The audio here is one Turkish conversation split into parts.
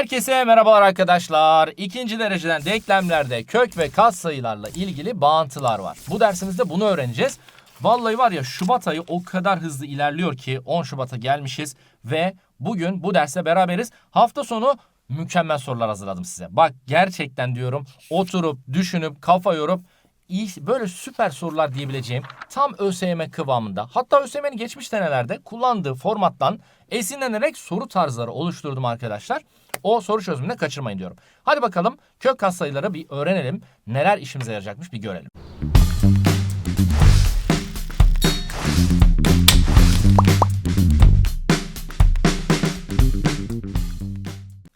Herkese merhabalar arkadaşlar. İkinci dereceden denklemlerde kök ve katsayılarla ilgili bağıntılar var. Bu dersimizde bunu öğreneceğiz. Vallahi var ya Şubat ayı o kadar hızlı ilerliyor ki 10 Şubat'a gelmişiz ve bugün bu derste beraberiz. Hafta sonu mükemmel sorular hazırladım size. Bak gerçekten diyorum oturup düşünüp kafa yorup iyi, böyle süper sorular diyebileceğim tam ÖSYM kıvamında hatta ÖSYM'nin geçmiş senelerde kullandığı formattan esinlenerek soru tarzları oluşturdum arkadaşlar. O soru çözümünde kaçırmayın diyorum. Hadi bakalım kök katsayıları bir öğrenelim. Neler işimize yarayacakmış bir görelim.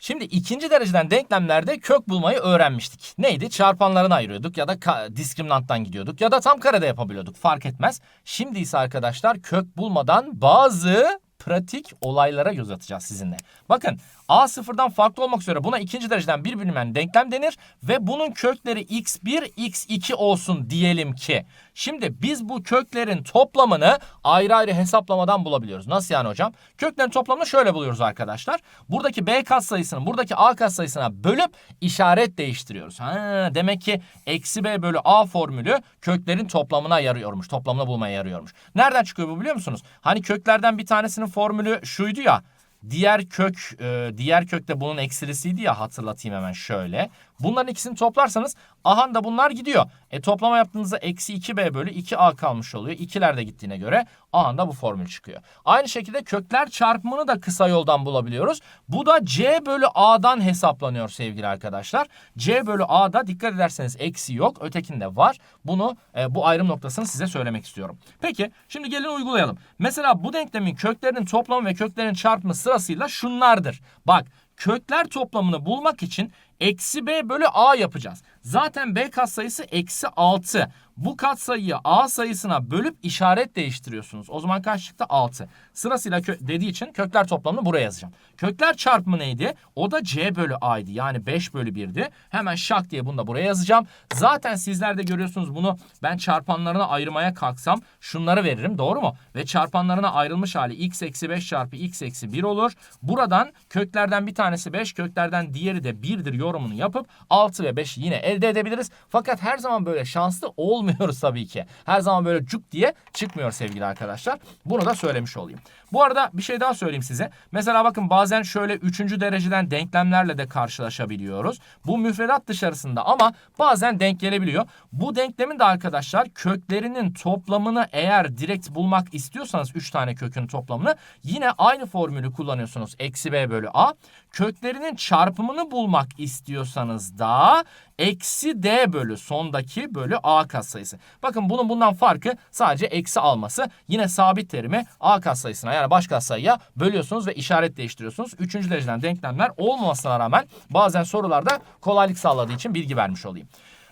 Şimdi ikinci dereceden denklemlerde kök bulmayı öğrenmiştik. Neydi? Çarpanlarını ayırıyorduk ya da diskriminanttan gidiyorduk ya da tam karede yapabiliyorduk. Fark etmez. Şimdi ise arkadaşlar kök bulmadan bazı pratik olaylara göz atacağız sizinle. Bakın A sıfırdan farklı olmak üzere buna ikinci dereceden bir bilinmeyen denklem denir ve bunun kökleri x1, x2 olsun diyelim ki. Şimdi biz bu köklerin toplamını ayrı ayrı hesaplamadan bulabiliyoruz. Nasıl yani hocam? Köklerin toplamını şöyle buluyoruz arkadaşlar. Buradaki b katsayısını buradaki a katsayısına bölüp işaret değiştiriyoruz. Ha, demek ki eksi b bölü a formülü köklerin toplamına yarıyormuş. Toplamını bulmaya yarıyormuş. Nereden çıkıyor bu biliyor musunuz? Hani köklerden bir tanesinin formülü şuydu ya. Diğer kök, e, diğer kök de bunun eksilisiydi ya hatırlatayım hemen şöyle. Bunların ikisini toplarsanız ahan da bunlar gidiyor. E toplama yaptığınızda eksi 2b bölü 2a kalmış oluyor. İkiler de gittiğine göre ahan da bu formül çıkıyor. Aynı şekilde kökler çarpımını da kısa yoldan bulabiliyoruz. Bu da c bölü a'dan hesaplanıyor sevgili arkadaşlar. c bölü a'da dikkat ederseniz eksi yok. Ötekinde var. Bunu e, bu ayrım noktasını size söylemek istiyorum. Peki şimdi gelin uygulayalım. Mesela bu denklemin köklerinin toplamı ve köklerin çarpımı sırasıyla şunlardır. Bak kökler toplamını bulmak için eksi b bölü a yapacağız. Zaten b katsayısı eksi 6. Bu katsayıyı a sayısına bölüp işaret değiştiriyorsunuz. O zaman kaç çıktı? 6. Sırasıyla dediği için kökler toplamını buraya yazacağım. Kökler çarpımı neydi? O da c bölü a'ydı. Yani 5 bölü 1'di. Hemen şak diye bunu da buraya yazacağım. Zaten sizler de görüyorsunuz bunu ben çarpanlarına ayırmaya kalksam şunları veririm. Doğru mu? Ve çarpanlarına ayrılmış hali x eksi 5 çarpı x eksi 1 olur. Buradan köklerden bir tanesi 5 köklerden diğeri de 1'dir yorumunu yapıp 6 ve 5'i yine elde edebiliriz. Fakat her zaman böyle şanslı olmuyoruz tabii ki. Her zaman böyle cuk diye çıkmıyor sevgili arkadaşlar. Bunu da söylemiş olayım. Bu arada bir şey daha söyleyeyim size. Mesela bakın bazen şöyle 3. dereceden denklemlerle de karşılaşabiliyoruz. Bu müfredat dışarısında ama bazen denk gelebiliyor. Bu denklemin de arkadaşlar köklerinin toplamını eğer direkt bulmak istiyorsanız 3 tane kökün toplamını yine aynı formülü kullanıyorsunuz. Eksi b bölü a. Köklerinin çarpımını bulmak istiyorsanız da eksi d bölü sondaki bölü a katsayısı. Bakın bunun bundan farkı sadece eksi alması. Yine sabit terimi a katsayısına yani baş katsayıya bölüyorsunuz ve işaret değiştiriyorsunuz. Üçüncü dereceden denklemler olmamasına rağmen bazen sorularda kolaylık sağladığı için bilgi vermiş olayım.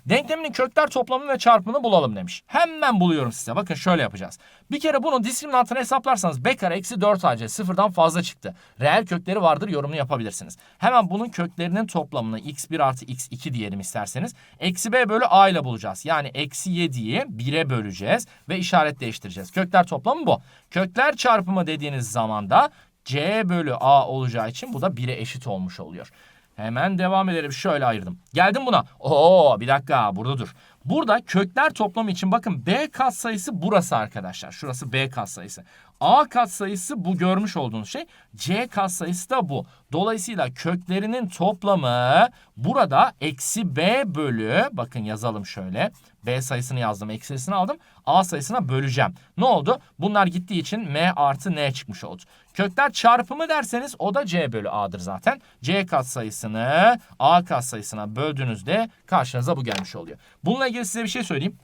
Denkleminin kökler toplamı ve çarpımını bulalım demiş. Hemen buluyorum size. Bakın şöyle yapacağız. Bir kere bunun diskriminantını hesaplarsanız b kare eksi 4ac sıfırdan fazla çıktı. Reel kökleri vardır yorumunu yapabilirsiniz. Hemen bunun köklerinin toplamını x1 artı x2 diyelim isterseniz. Eksi b bölü a ile bulacağız. Yani eksi 7'yi 1'e böleceğiz ve işaret değiştireceğiz. Kökler toplamı bu. Kökler çarpımı dediğiniz zaman da c bölü a olacağı için bu da 1'e eşit olmuş oluyor. Hemen devam edelim. Şöyle ayırdım. Geldim buna. Oo bir dakika burada dur. Burada kökler toplamı için bakın B katsayısı burası arkadaşlar. Şurası B katsayısı. A katsayısı bu görmüş olduğunuz şey. C katsayısı da bu. Dolayısıyla köklerinin toplamı burada eksi B bölü bakın yazalım şöyle. B sayısını yazdım. Eksisini aldım. A sayısına böleceğim. Ne oldu? Bunlar gittiği için M artı N çıkmış oldu. Kökler çarpımı derseniz o da C bölü A'dır zaten. C katsayısını A katsayısına böldüğünüzde karşınıza bu gelmiş oluyor. Bununla ilgili size bir şey söyleyeyim.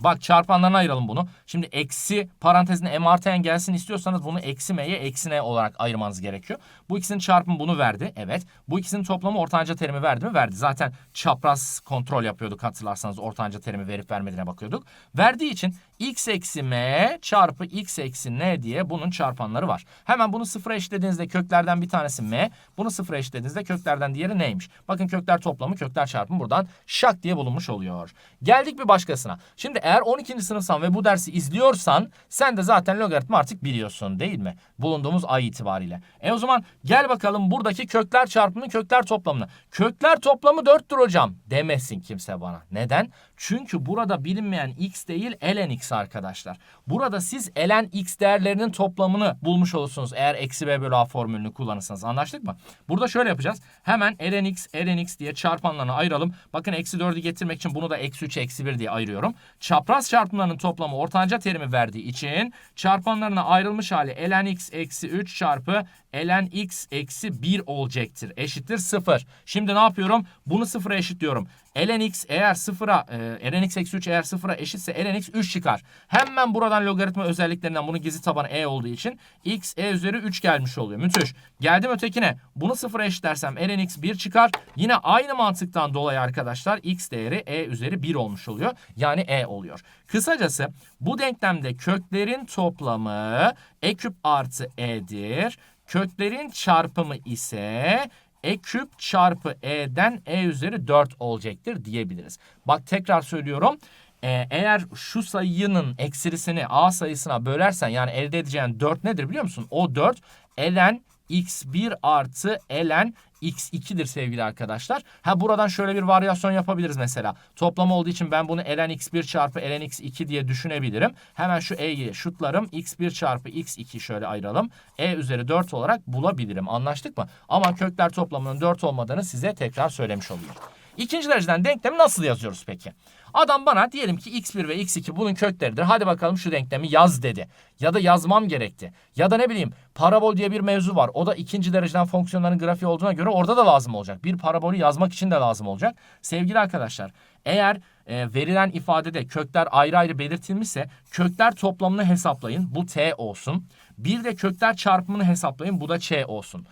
Bak çarpanlarına ayıralım bunu. Şimdi eksi parantezine m artı n gelsin istiyorsanız bunu eksi m'ye eksi n olarak ayırmanız gerekiyor. Bu ikisinin çarpımı bunu verdi. Evet. Bu ikisinin toplamı ortanca terimi verdi mi? Verdi. Zaten çapraz kontrol yapıyorduk hatırlarsanız ortanca terimi verip vermediğine bakıyorduk. Verdiği için x eksi m çarpı x eksi n diye bunun çarpanları var. Hemen bunu sıfıra eşitlediğinizde köklerden bir tanesi m. Bunu sıfıra eşitlediğinizde köklerden diğeri neymiş? Bakın kökler toplamı kökler çarpımı buradan şak diye bulunmuş oluyor. Geldik bir başkasına. Şimdi eğer 12. sınıfsan ve bu dersi izliyorsan sen de zaten logaritma artık biliyorsun değil mi? Bulunduğumuz ay itibariyle. E o zaman gel bakalım buradaki kökler çarpımını kökler toplamını. Kökler toplamı 4'tür hocam demesin kimse bana. Neden? Çünkü burada bilinmeyen x değil ln x arkadaşlar. Burada siz ln x değerlerinin toplamını bulmuş olursunuz eğer eksi b bölü a formülünü kullanırsanız. Anlaştık mı? Burada şöyle yapacağız. Hemen ln x ln x diye çarpanlarını ayıralım. Bakın eksi 4'ü getirmek için bunu da eksi 3 eksi 1 diye ayırıyorum. Çapraz çarpımlarının toplamı ortanca terimi verdiği için çarpanlarına ayrılmış hali ln x eksi 3 çarpı ln x eksi 1 olacaktır. Eşittir 0. Şimdi ne yapıyorum? Bunu sıfıra eşitliyorum. ln x eğer sıfıra, e, ln x eksi 3 eğer sıfıra eşitse ln x 3 çıkar. Hemen buradan logaritma özelliklerinden bunun gizli tabanı e olduğu için x e üzeri 3 gelmiş oluyor. Müthiş. Geldim ötekine. Bunu sıfıra eşitlersem ln x 1 çıkar. Yine aynı mantıktan dolayı arkadaşlar x değeri e üzeri 1 olmuş oluyor. Yani e oluyor. Kısacası bu denklemde köklerin toplamı e küp artı e'dir. Köklerin çarpımı ise e küp çarpı e'den e üzeri 4 olacaktır diyebiliriz. Bak tekrar söylüyorum. Ee, eğer şu sayının eksilisini a sayısına bölersen yani elde edeceğin 4 nedir biliyor musun? O 4 ln x1 artı ln x2'dir sevgili arkadaşlar. Ha buradan şöyle bir varyasyon yapabiliriz mesela. Toplam olduğu için ben bunu ln x1 çarpı ln x2 diye düşünebilirim. Hemen şu e'yi şutlarım. x1 çarpı x2 şöyle ayıralım. e üzeri 4 olarak bulabilirim. Anlaştık mı? Ama kökler toplamının 4 olmadığını size tekrar söylemiş olayım. İkinci dereceden denklemi nasıl yazıyoruz peki? Adam bana diyelim ki x1 ve x2 bunun kökleridir. Hadi bakalım şu denklemi yaz dedi. Ya da yazmam gerekti. Ya da ne bileyim parabol diye bir mevzu var. O da ikinci dereceden fonksiyonların grafiği olduğuna göre orada da lazım olacak. Bir parabolü yazmak için de lazım olacak. Sevgili arkadaşlar eğer e, verilen ifadede kökler ayrı ayrı belirtilmişse kökler toplamını hesaplayın. Bu t olsun. Bir de kökler çarpımını hesaplayın. Bu da ç olsun.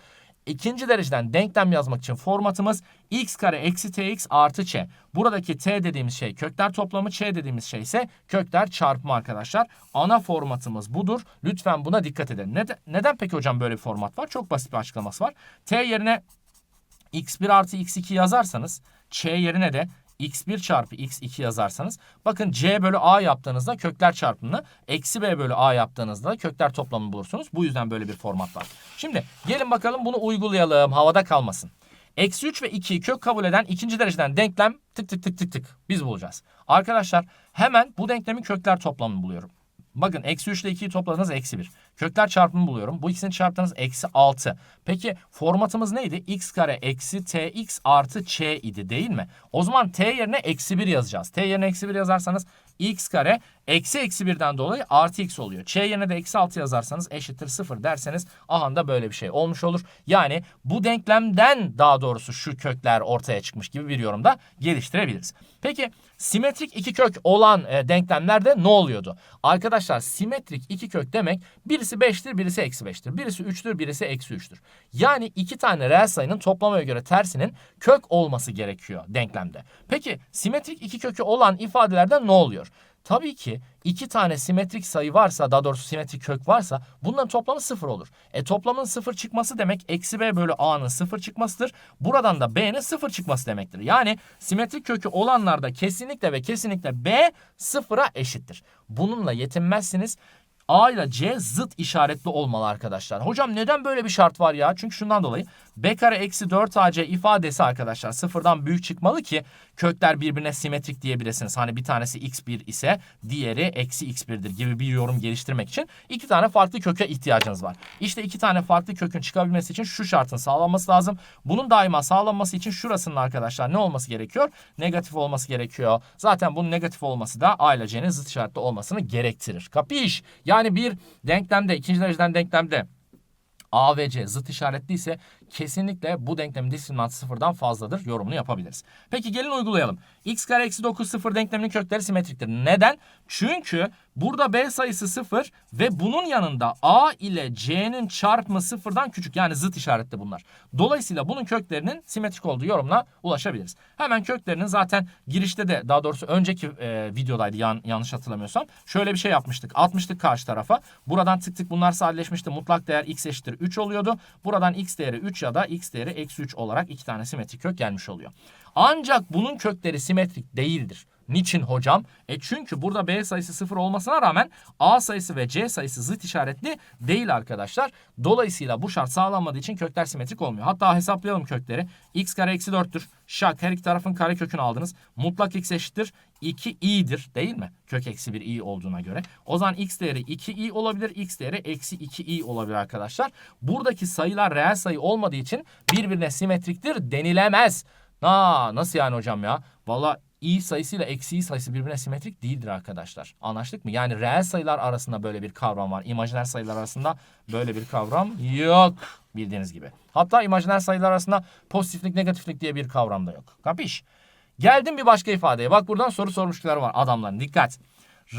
İkinci dereceden denklem yazmak için formatımız x kare eksi tx artı ç. Buradaki t dediğimiz şey kökler toplamı, ç dediğimiz şey ise kökler çarpımı arkadaşlar. Ana formatımız budur. Lütfen buna dikkat edin. Neden, neden peki hocam böyle bir format var? Çok basit bir açıklaması var. t yerine x1 artı x2 yazarsanız ç yerine de x1 çarpı x2 yazarsanız bakın c bölü a yaptığınızda kökler çarpımını eksi b bölü a yaptığınızda kökler toplamını bulursunuz. Bu yüzden böyle bir format var. Şimdi gelin bakalım bunu uygulayalım havada kalmasın. Eksi 3 ve 2'yi kök kabul eden ikinci dereceden denklem tık tık tık tık tık biz bulacağız. Arkadaşlar hemen bu denklemin kökler toplamını buluyorum. Bakın eksi 3 ile 2'yi topladığınız eksi 1. Kökler çarpımı buluyorum. Bu ikisini çarptığınız eksi 6. Peki formatımız neydi? x kare eksi tx artı ç idi değil mi? O zaman t yerine eksi 1 yazacağız. t yerine eksi 1 yazarsanız x kare eksi eksi 1'den dolayı artı x oluyor. ç yerine de eksi 6 yazarsanız eşittir 0 derseniz aha da böyle bir şey olmuş olur. Yani bu denklemden daha doğrusu şu kökler ortaya çıkmış gibi bir yorumda geliştirebiliriz. Peki simetrik iki kök olan e, denklemlerde ne oluyordu? Arkadaşlar simetrik iki kök demek birisi 5'tir birisi eksi 5'tir. Birisi 3'tür birisi eksi 3'tür. Yani iki tane reel sayının toplamaya göre tersinin kök olması gerekiyor denklemde. Peki simetrik iki kökü olan ifadelerde ne oluyor? Tabii ki iki tane simetrik sayı varsa daha doğrusu simetrik kök varsa bunların toplamı sıfır olur. E toplamın sıfır çıkması demek eksi b bölü a'nın sıfır çıkmasıdır. Buradan da b'nin sıfır çıkması demektir. Yani simetrik kökü olanlarda kesinlikle ve kesinlikle b sıfıra eşittir. Bununla yetinmezsiniz. A ile C zıt işaretli olmalı arkadaşlar. Hocam neden böyle bir şart var ya? Çünkü şundan dolayı B kare eksi 4AC ifadesi arkadaşlar sıfırdan büyük çıkmalı ki kökler birbirine simetrik diyebilirsiniz. Hani bir tanesi x1 ise diğeri eksi x1'dir gibi bir yorum geliştirmek için iki tane farklı köke ihtiyacınız var. İşte iki tane farklı kökün çıkabilmesi için şu şartın sağlanması lazım. Bunun daima sağlanması için şurasının arkadaşlar ne olması gerekiyor? Negatif olması gerekiyor. Zaten bunun negatif olması da A ile C'nin zıt işaretli olmasını gerektirir. Kapiş? Yani bir denklemde, ikinci dereceden denklemde A ve C zıt işaretli ise kesinlikle bu denklemin diskriminantı sıfırdan fazladır yorumunu yapabiliriz. Peki gelin uygulayalım. x kare eksi 9 sıfır denkleminin kökleri simetriktir. Neden? Çünkü burada b sayısı sıfır ve bunun yanında a ile c'nin çarpımı sıfırdan küçük yani zıt işaretli bunlar. Dolayısıyla bunun köklerinin simetrik olduğu yorumuna ulaşabiliriz. Hemen köklerinin zaten girişte de daha doğrusu önceki e, videodaydı yan, yanlış hatırlamıyorsam. Şöyle bir şey yapmıştık. Atmıştık karşı tarafa. Buradan tık tık bunlar sadeleşmişti. Mutlak değer x eşittir 3 oluyordu. Buradan x değeri 3 ya da x değeri eksi 3 olarak iki tane simetrik kök gelmiş oluyor. Ancak bunun kökleri simetrik değildir. Niçin hocam? E çünkü burada B sayısı 0 olmasına rağmen A sayısı ve C sayısı zıt işaretli değil arkadaşlar. Dolayısıyla bu şart sağlanmadığı için kökler simetrik olmuyor. Hatta hesaplayalım kökleri. x kare eksi 4'tür. Şak her iki tarafın kare kökünü aldınız. Mutlak x eşittir 2 i'dir değil mi? Kök eksi 1 i olduğuna göre. O zaman x değeri 2 i olabilir. x değeri eksi 2 i olabilir arkadaşlar. Buradaki sayılar reel sayı olmadığı için birbirine simetriktir denilemez. Aa, nasıl yani hocam ya? Valla i sayısıyla eksi i sayısı birbirine simetrik değildir arkadaşlar. Anlaştık mı? Yani reel sayılar arasında böyle bir kavram var. İmajiner sayılar arasında böyle bir kavram yok bildiğiniz gibi. Hatta imajiner sayılar arasında pozitiflik negatiflik diye bir kavram da yok. Kapiş? Geldim bir başka ifadeye. Bak buradan soru sormuşlar var adamların. Dikkat.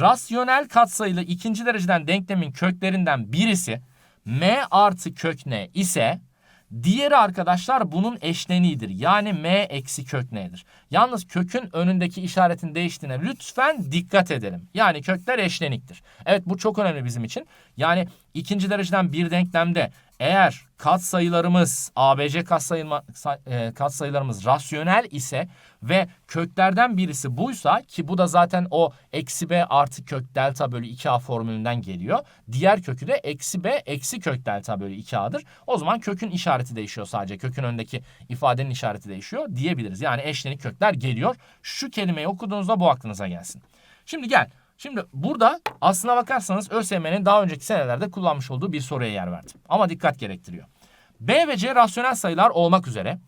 Rasyonel katsayılı ikinci dereceden denklemin köklerinden birisi m artı kök n ise Diğeri arkadaşlar bunun eşleniğidir. Yani m eksi kök n'dir. Yalnız kökün önündeki işaretin değiştiğine lütfen dikkat edelim. Yani kökler eşleniktir. Evet bu çok önemli bizim için. Yani ikinci dereceden bir denklemde eğer katsayılarımız ABC katsayılma, e, katsayılarımız rasyonel ise ve köklerden birisi buysa ki bu da zaten o eksi b artı kök delta bölü 2a formülünden geliyor. Diğer kökü de eksi b eksi kök delta bölü 2a'dır. O zaman kökün işareti değişiyor sadece. Kökün önündeki ifadenin işareti değişiyor diyebiliriz. Yani eşlenik kökler geliyor. Şu kelimeyi okuduğunuzda bu aklınıza gelsin. Şimdi gel. Şimdi burada aslına bakarsanız ÖSYM'nin daha önceki senelerde kullanmış olduğu bir soruya yer verdim. Ama dikkat gerektiriyor. B ve C rasyonel sayılar olmak üzere.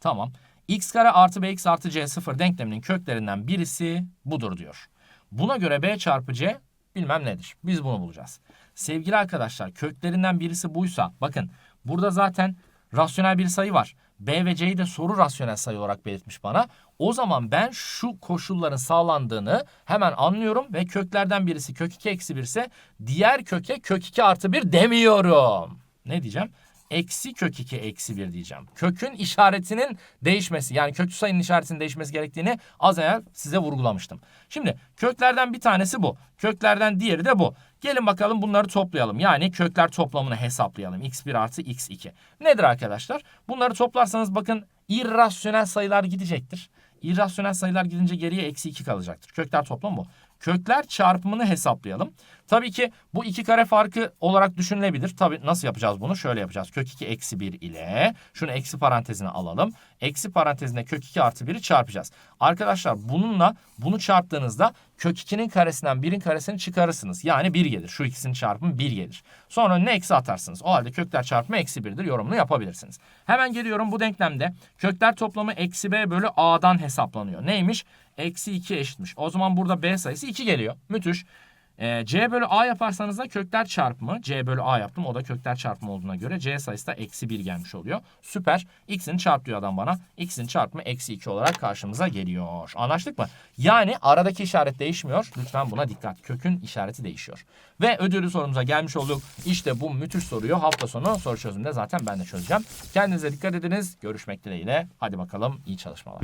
Tamam. x kare artı bx artı c sıfır denkleminin köklerinden birisi budur diyor. Buna göre b çarpı c bilmem nedir. Biz bunu bulacağız. Sevgili arkadaşlar köklerinden birisi buysa bakın burada zaten rasyonel bir sayı var. B ve C'yi de soru rasyonel sayı olarak belirtmiş bana. O zaman ben şu koşulların sağlandığını hemen anlıyorum ve köklerden birisi kök 2 eksi 1 ise diğer köke kök 2 artı 1 demiyorum. Ne diyeceğim? Eksi kök 2 eksi 1 diyeceğim. Kökün işaretinin değişmesi yani köklü sayının işaretinin değişmesi gerektiğini az evvel size vurgulamıştım. Şimdi köklerden bir tanesi bu. Köklerden diğeri de bu. Gelin bakalım bunları toplayalım. Yani kökler toplamını hesaplayalım. x1 artı x2. Nedir arkadaşlar? Bunları toplarsanız bakın irrasyonel sayılar gidecektir. İrrasyonel sayılar gidince geriye eksi 2 kalacaktır. Kökler toplamı bu. Kökler çarpımını hesaplayalım. Tabii ki bu iki kare farkı olarak düşünülebilir. Tabii nasıl yapacağız bunu? Şöyle yapacağız. Kök 2 eksi 1 ile şunu eksi parantezine alalım. Eksi parantezine kök 2 artı 1'i çarpacağız. Arkadaşlar bununla bunu çarptığınızda kök 2'nin karesinden 1'in karesini çıkarırsınız. Yani 1 gelir. Şu ikisinin çarpımı 1 gelir. Sonra önüne eksi atarsınız. O halde kökler çarpımı eksi 1'dir. Yorumunu yapabilirsiniz. Hemen geliyorum bu denklemde. Kökler toplamı eksi b bölü a'dan hesaplanıyor. Neymiş? Eksi 2 eşitmiş. O zaman burada b sayısı 2 geliyor. Müthiş. E, C bölü A yaparsanız da kökler çarpımı. C bölü A yaptım. O da kökler çarpımı olduğuna göre C sayısı da eksi 1 gelmiş oluyor. Süper. X'ini çarp diyor adam bana. X'in çarpımı eksi 2 olarak karşımıza geliyor. Anlaştık mı? Yani aradaki işaret değişmiyor. Lütfen buna dikkat. Kökün işareti değişiyor. Ve ödüllü sorumuza gelmiş olduk. İşte bu müthiş soruyu hafta sonu soru çözümünde zaten ben de çözeceğim. Kendinize dikkat ediniz. Görüşmek dileğiyle. Hadi bakalım iyi çalışmalar.